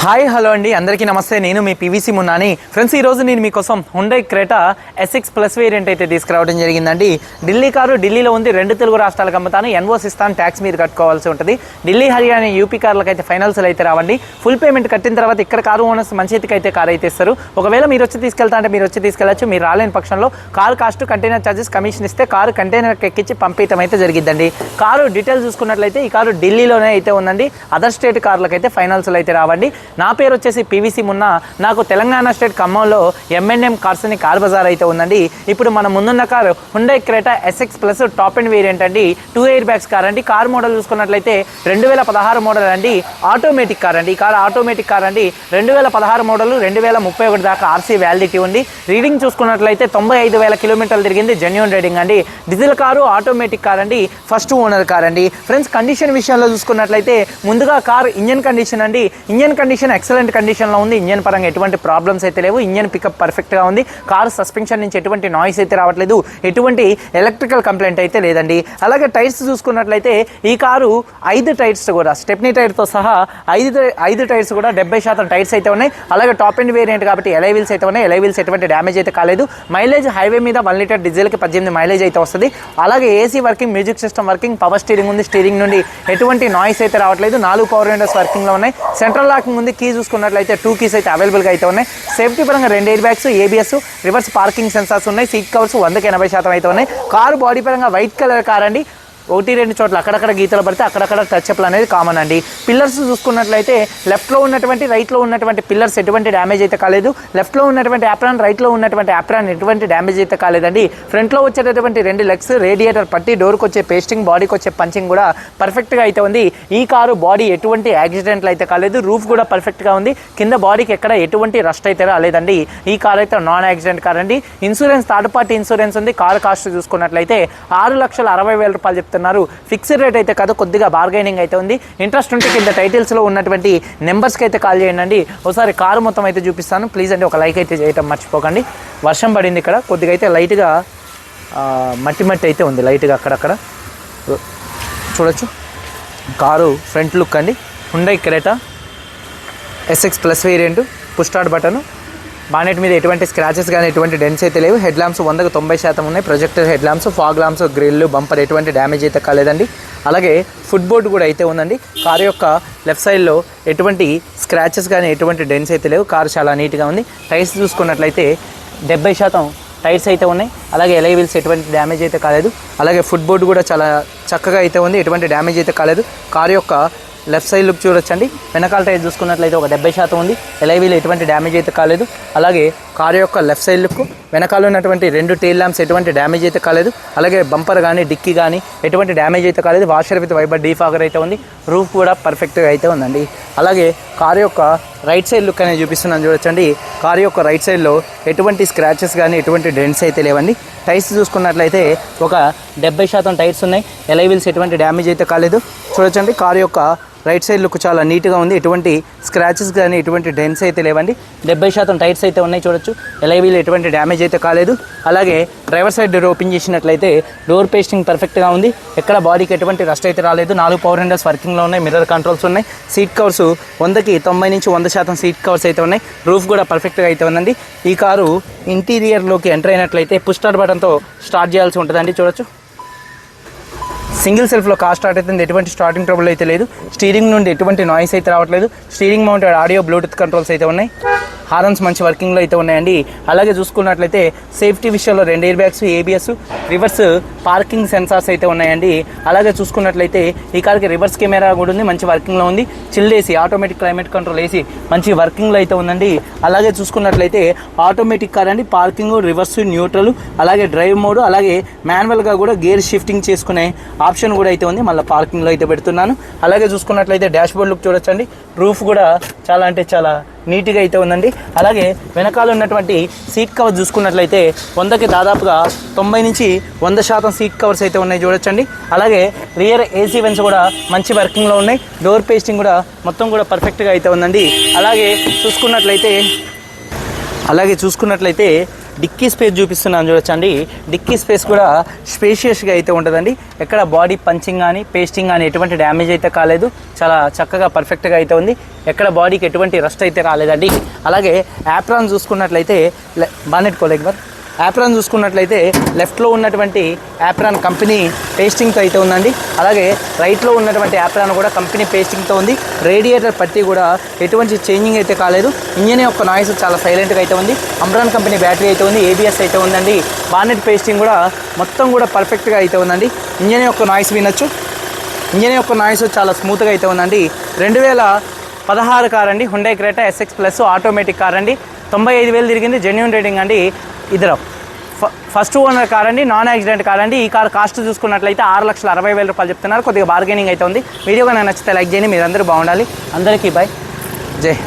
Hi hello అండి. అందరికీ నమస్తే. నేను మీ పీవీసీ మున్నాని. ఫ్రెండ్స్ ఈరోజు నేను మీకోసం Hyundai Creta SX plus variant అయితే తీసుకురావడం జరిగిందండి. ఢిల్లీ కారు ఢిల్లీలో ఉంది. రెండు తెలుగు రాష్ట్రాలకు అమ్ముతాను. ఎన్ఓస్ ఇస్తాను ట్యాక్స్ మీరు కట్టుకోవాల్సి ఉంటుంది. ఢిల్లీ హర్యానా యూపీ కార్లకు అయితే ఫైనల్స్లో అయితే రావండి. ఫుల్ పేమెంట్ కట్టిన తర్వాత ఇక్కడ కారు ఓనర్స్ మంచికి అయితే కారు అయితే ఇస్తారు. ఒకవేళ మీరు వచ్చి తీసుకెళ్తా అంటే మీరు వచ్చి తీసుకెళ్ళచ్చు. మీరు రాలేని పక్షంలో car cost container charges commission ఇస్తే కారు కంటైనర్కి ఎక్కించి పంపించడం అయితే జరిగిద్దండి. కారు డీటెయిల్స్ చూసుకున్నట్లయితే ఈ కారు ఢిల్లీలోనే అయితే ఉందండి. అదర్ స్టేట్ కార్లకు అయితే ఫైనల్స్లో అయితే రావండి. నా పేరు వచ్చేసి పీవీసీ మున్న. నాకు తెలంగాణ స్టేట్ ఖమ్మంలో ఎంఎన్ఎం కార్స్ అని కార్ బజార్ అయితే ఉందండి. ఇప్పుడు మన ముందున్న car Hyundai Creta SX plus top and variant అండి. టూ ఎయిర్ బ్యాగ్స్ కార్ అండి. కార్ మోడల్ చూసుకున్నట్లయితే రెండు వేల పదహారు మోడల్ అండి. ఆటోమేటిక్ కార్ అండి. ఈ కార్ ఆటోమేటిక్ కార్ అండి. రెండు వేల పదహారు మోడల్ రెండు వేల ముప్పై ఒకటి దాకా ఆర్సీ వ్యాలిడిటీ ఉంది. రీడింగ్ చూసుకున్నట్లయితే తొంభై ఐదు వేల కిలోమీటర్లు తిరిగింది జెన్యున్ రీడింగ్ అండి. డీజిల్ కారు ఆటోమేటిక్ కార్ అండి. ఫస్ట్ ఓనర్ కార్ అండి. ఫ్రెండ్స్ కండిషన్ విషయంలో చూసుకున్నట్లయితే ముందుగా కార్ ఇంజన్ కండిషన్ అండి. ఇంజన్ కండిషన్ ఎక్సలెంట్ కండిషన్లో ఉంది. ఇంజన్ పరంగా ఎటువంటి ప్రాబ్లమ్స్ అయితే లేవు. ఇంజన్ పికప్ పర్ఫెక్ట్గా ఉంది. కార్ సస్పెన్షన్ నుంచి ఎటువంటి నాయిస్ అయితే రావట్లేదు. ఎటువంటి ఎలక్ట్రికల్ కంప్లైంట్ అయితే లేదండి. అలాగే టైర్స్ చూసుకున్నట్లయితే ఈ కారు ఐదు టైర్స్ కూడా స్టెప్నీ టైర్తో సహా ఐదు ఐదు టైర్స్ కూడా డెబ్బై శాతం టైర్స్ అయితే ఉన్నాయి. అలాగే టాప్ అండ్ వేరియంట్ కాబట్టి ఎలై వీల్స్ అయితే ఉన్నాయి. ఎలై వీల్స్ ఎటువంటి డ్యామేజ్ అయితే కాలేదు. మైలేజ్ హైవే మీద వన్ లీటర్ డీజిల్కి పద్దెనిమిది మైలేజ్ అయితే వస్తుంది. అలాగే AC working music system working power steering ఉంది. స్టీరింగ్ నుండి ఎటువంటి నాయిస్ అయితే రావట్లేదు. నాలుగు పవర్ విండోస్ వర్కింగ్లో ఉన్నాయి. సెంట్రల్ లాకింగ్ ఉంది. కీ చూసుకున్నట్లయితే టూ కీస్ అయితే అవైలబుల్గా అయితే ఉన్నాయి. సేఫ్టీ పరంగా రెండు air bags ABS reverse parking sensors ఉన్నాయి. సీట్ కవర్స్ వందకి ఎనభై శాతం అయితే ఉన్నాయి. కారు బాడీ పరంగా వైట్ కలర్ కార్ అండి. ఒకటి రెండు చోట్ల అక్కడక్కడ గీతలు పడితే అక్కడక్కడ టచ్అప్లు అనేది కామన్ అండి. పిల్లర్స్ చూసుకున్నట్లయితే లెఫ్ట్లో ఉన్నటువంటి రైట్లో ఉన్నటువంటి పిల్లర్స్ ఎటువంటి డ్యామేజ్ అయితే కాలేదు. లెఫ్ట్లో ఉన్నటువంటి యాప్రాన్ రైట్లో ఉన్నటువంటి యాప్రాన్ ఎటువంటి డ్యామేజ్ అయితే కాలేదండి. ఫ్రంట్లో వచ్చేటటువంటి రెండు లెగ్స్ రేడియేటర్ పట్టి డోర్కి వచ్చే పేస్టింగ్ బాడీకి వచ్చే పంచింగ్ కూడా పర్ఫెక్ట్గా అయితే ఉంది. ఈ కారు బాడీ ఎటువంటి యాక్సిడెంట్లు అయితే కాలేదు. రూఫ్ కూడా పర్ఫెక్ట్గా ఉంది. కింద బాడీకి ఎక్కడ ఎటువంటి రస్ట్ అయితే రాలేదండి. ఈ కార్ అయితే నాన్ యాక్సిడెంట్ కార్ అండి ఇన్సూరెన్స్ థర్డ్ పార్టీ ఇన్సూరెన్స్ ఉంది. కారు కాస్ట్ చూసుకున్నట్లయితే ఆరు లక్షల అరవై వేల రూపాయలు చెప్తున్నారు ఫిక్స్డ్ రేట్ అయితే కాదు కొద్దిగా బార్గైనింగ్ అయితే ఉంది. ఇంట్రెస్ట్ ఉంటే కింద టైటిల్స్లో ఉన్నటువంటి నెంబర్స్కి అయితే కాల్ చేయండి. ఒకసారి కారు మొత్తం అయితే చూపిస్తాను. ప్లీజ్ అండి ఒక లైక్ అయితే చేయటం మర్చిపోకండి. వర్షం పడింది ఇక్కడ. కొద్దిగా అయితే లైట్గా మట్టి మట్టి అయితే ఉంది. లైట్గా అక్కడక్కడ. చూడొచ్చు. కారు ఫ్రంట్ లుక్ అండి. Hyundai Creta SX plus variant push button bonnet మీద ఎటువంటి స్క్రాచెస్ కానీ ఎటువంటి డెన్స్ అయితే లేవు. హెడ్ ల్యాంప్స్ వందకు తొంభై శాతం ఉన్నాయి. Projector head lamps fog lamps grill bumper ఎటువంటి డ్యామేజ్ అయితే కాలేదండి. అలాగే ఫుట్ బోర్డ్ కూడా అయితే ఉందండి. కారు యొక్క లెఫ్ట్ సైడ్లో ఎటువంటి స్క్రాచెస్ కానీ ఎటువంటి డెన్స్ అయితే లేవు. కారు చాలా నీట్గా ఉంది. టైర్స్ చూసుకున్నట్లయితే డెబ్బై శాతం టైర్స్ అయితే ఉన్నాయి. అలాగే ఎలై వీల్స్ ఎటువంటి డ్యామేజ్ అయితే కాలేదు. అలాగే ఫుట్ బోర్డ్ కూడా చాలా చక్కగా అయితే ఉంది. ఎటువంటి డ్యామేజ్ అయితే కాలేదు. కారు యొక్క లెఫ్ట్ సైడ్ లుక్ చూడొచ్చండి. వెనకాల టైర్ చూసుకున్నట్లయితే ఒక డెబ్బై శాతం ఉంది. ఎలైవీలు ఎటువంటి డ్యామేజ్ అయితే కాలేదు. అలాగే కారు యొక్క లెఫ్ట్ సైడ్ లుక్ వెనకాల ఉన్నటువంటి రెండు టైల్ ల్యాంప్స్ ఎటువంటి డ్యామేజ్ అయితే కాలేదు. అలాగే బంపర్ కానీ డిక్కీ కానీ ఎటువంటి డ్యామేజ్ అయితే కాలేదు. వాషర్ విత్ వైబర్ డీఫాగర్ అయితే ఉంది. రూఫ్ కూడా పర్ఫెక్ట్గా అయితే ఉందండి. అలాగే కారు యొక్క రైట్ సైడ్ లుక్ అనేది చూపిస్తున్నాను చూడొచ్చండి. కారు యొక్క రైట్ సైడ్లో ఎటువంటి స్క్రాచెస్ కానీ ఎటువంటి డెంట్స్ అయితే లేవండి. టైర్స్ చూసుకున్నట్లయితే ఒక డెబ్బై శాతం టైర్స్ ఉన్నాయి. ఎలైవిల్స్ ఎటువంటి డ్యామేజ్ అయితే కాలేదు. చూడొచ్చండి. కారు యొక్క రైట్ సైడ్ లుక్ చాలా నీట్గా ఉంది. ఎటువంటి స్క్రాచెస్ కానీ ఎటువంటి డెన్స్ అయితే లేవండి. డెబ్బై శాతం టైర్స్ అయితే ఉన్నాయి చూడొచ్చు. ఎలైవీలు ఎటువంటి డ్యామేజ్ అయితే కాలేదు. అలాగే డ్రైవర్ సైడ్ డోర్ ఓపెన్ చేసినట్లయితే డోర్ పేస్టింగ్ పర్ఫెక్ట్గా ఉంది. ఎక్కడ బాడీకి ఎటువంటి రస్ట్ అయితే రాలేదు. నాలుగు పవర్ విండోస్ వర్కింగ్లో ఉన్నాయి. మిర్రర్ కంట్రోల్స్ ఉన్నాయి. సీట్ కవర్స్ వందకి తొంభై నుంచి వంద శాతం సీట్ కవర్స్ అయితే ఉన్నాయి. రూఫ్ కూడా పర్ఫెక్ట్గా అయితే ఉందండి. ఈ కారు ఇంటీరియర్లోకి ఎంటర్ అయినట్లయితే పుష్ స్టార్ట్ బటన్తో స్టార్ట్ చేయాల్సి ఉంటుందండి. చూడొచ్చు. సింగిల్ సెల్ఫ్లో కార్ స్టార్ట్ అవుతుంది ఎటువంటి స్టార్టింగ్ ట్రబుల్ అయితే లేదు. స్టీరింగ్ నుండి ఎటువంటి నాయిస్ అయితే రావట్లేదు. Steering mounted audio Bluetooth controls అయితే ఉన్నాయి. హారన్స్ మంచి వర్కింగ్లో అయితే ఉన్నాయండి. అలాగే చూసుకున్నట్లయితే సేఫ్టీ విషయంలో రెండు air bags ABS reverse parking sensors అయితే ఉన్నాయండి. అలాగే చూసుకున్నట్లయితే ఈ కార్కి రివర్స్ కెమెరా కూడా ఉంది మంచి వర్కింగ్లో ఉంది. Chilled AC automatic climate control AC మంచి వర్కింగ్లో అయితే ఉందండి. అలాగే చూసుకున్నట్లయితే ఆటోమేటిక్ కార్ అండి పార్కింగ్ రివర్స్ న్యూట్రల్ అలాగే డ్రైవ్ మోడ్ అలాగే మాన్యువల్గా కూడా గేర్ షిఫ్టింగ్ చేసుకునే ఆప్షన్ ఆప్షన్ కూడా అయితే ఉంది. మళ్ళీ పార్కింగ్లో అయితే పెడుతున్నాను. అలాగే చూసుకున్నట్లయితే డాష్ బోర్డ్ లుక్ చూడొచ్చండి. రూఫ్ కూడా చాలా అంటే చాలా నీట్గా అయితే ఉందండి. అలాగే వెనకాల ఉన్నటువంటి సీట్ కవర్ చూసుకున్నట్లయితే వందకి దాదాపుగా తొంభై నుంచి వంద శాతం సీట్ కవర్స్ అయితే ఉన్నాయి చూడొచ్చండి. అలాగే రియర్ ఏసీ వెన్స్ కూడా మంచి వర్కింగ్లో ఉన్నాయి. డోర్ పేస్టింగ్ కూడా మొత్తం కూడా పర్ఫెక్ట్గా అయితే ఉందండి. అలాగే చూసుకున్నట్లయితే అలాగే చూసుకున్నట్లయితే డిక్కీ స్పేస్ చూపిస్తున్నాను చూడొచ్చండి. డిక్కీ స్పేస్ కూడా స్పేషియస్గా అయితే ఉంటుందండి. ఎక్కడ బాడీ పంచింగ్ కానీ పేస్టింగ్ కానీ ఎటువంటి డ్యామేజ్ అయితే కాలేదు. చాలా చక్కగా పర్ఫెక్ట్గా అయితే ఉంది. ఎక్కడ బాడీకి ఎటువంటి రస్ట్ అయితే రాలేదండి. అలాగే యాప్రాన్ చూసుకున్నట్లయితే బానెట్ కోలేక్ బర్ యాప్రాన్ చూసుకున్నట్లయితే లెఫ్ట్లో ఉన్నటువంటి యాప్రాన్ కంపెనీ పేస్టింగ్తో అయితే ఉందండి. అలాగే రైట్లో ఉన్నటువంటి యాప్రాన్ కూడా కంపెనీ పేస్టింగ్తో ఉంది. రేడియేటర్ పట్టి కూడా ఎటువంటి చేంజింగ్ అయితే కాలేదు. ఇంజన్ యొక్క నాయిస్ చాలా సైలెంట్గా అయితే ఉంది. అమ్రాన్ కంపెనీ బ్యాటరీ అయితే ఉంది. ఏబిఎస్ అయితే ఉందండి. బానెట్ పేస్టింగ్ కూడా మొత్తం కూడా పర్ఫెక్ట్గా అయితే ఉందండి. ఇంజన్ యొక్క నాయిస్ వినొచ్చు. ఇంజన్ యొక్క నాయిస్ చాలా స్మూత్గా అయితే ఉందండి. రెండు వేల పదహారు కార్ అండి. Hyundai Creta SX plus automatic car అండి. తొంభై ఐదు వేలు తిరిగింది. జెన్యున్ రేటింగ్ అండి. ఇద్దరు. ఫ- ఫస్ట్ ఓనర్ కార్ అండి నాన్ యాక్సిడెంట్ కార్ అండి ఈ కార్ కాస్ట్ చూసుకున్నట్లయితే ఆరు లక్షల అరవై వేల రూపాయలు చెప్తున్నారు. కొద్దిగా బార్గెనింగ్ అయితే ఉంది. వీడియో కానీ నచ్చితే లైక్ చేయండి. మీరందరూ బాగుండాలి. అందరికీ బాయ్ జై